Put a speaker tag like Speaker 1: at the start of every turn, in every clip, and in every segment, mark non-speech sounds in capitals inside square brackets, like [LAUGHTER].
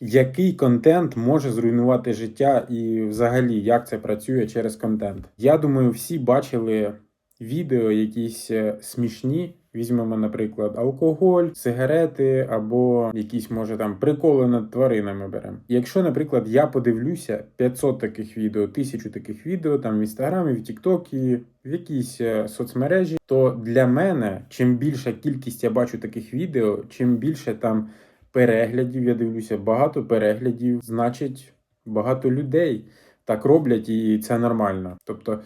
Speaker 1: Який контент може зруйнувати життя і взагалі як це працює через контент? Я думаю, всі бачили відео якісь е, смішні. Візьмемо, наприклад, алкоголь, сигарети або якісь, може, там приколи над тваринами беремо. Якщо, наприклад, я подивлюся 500 таких відео, 1000 таких відео там в інстаграмі, в Тіктокі, в якійсь е, соцмережі, то для мене чим більша кількість я бачу таких відео, чим більше там переглядів, я дивлюся, багато переглядів, значить, багато людей так роблять, і це нормально. Тобто,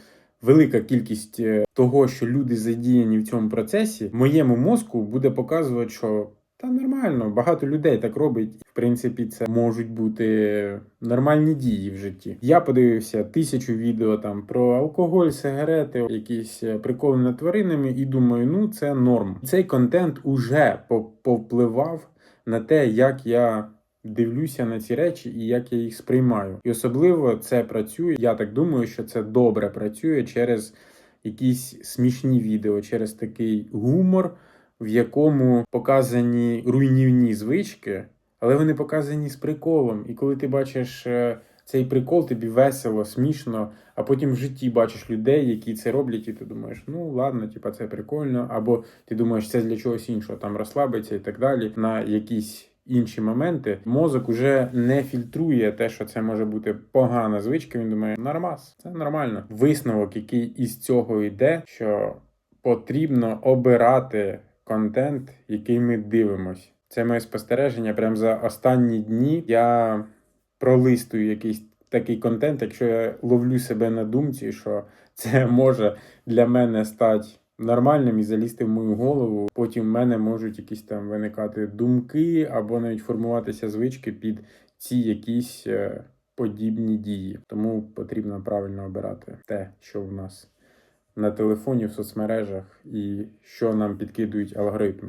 Speaker 1: велика кількість е, того, що люди задіяні в цьому процесі, моєму мозку буде показувати, що та нормально, багато людей так робить. В принципі, це можуть бути нормальні дії в житті. Я подивився тисячу відео там про алкоголь, сигарети, якісь е, приколи над тваринами, і думаю, ну це норм. Цей контент уже по- повпливав на те, як я дивлюся на ці речі і як я їх сприймаю. І особливо це працює. Я так думаю, що це добре працює через якісь смішні відео, через такий гумор, в якому показані руйнівні звички, але вони показані з приколом. І коли ти бачиш е, цей прикол, тобі весело, смішно, а потім в житті бачиш людей, які це роблять, і ти думаєш, ну ладно, типа це прикольно, або ти думаєш, це для чогось іншого, там розслабиться і так далі. На якісь інші моменти мозок уже не фільтрує те, що це може бути погана звичка. Він думає, нормас, це нормально. Висновок, який із цього йде, що потрібно обирати контент, який ми дивимось. Це моє спостереження. Прямо за останні дні я пролистую якийсь такий контент, якщо я ловлю себе на думці, що це [LAUGHS] може для мене стати нормальним і залізти в мою голову. Потім в мене можуть якісь там виникати думки або навіть формуватися звички під ці якісь е, подібні дії. Тому потрібно правильно обирати те, що в нас на телефоні, в соцмережах і що нам підкидують алгоритми.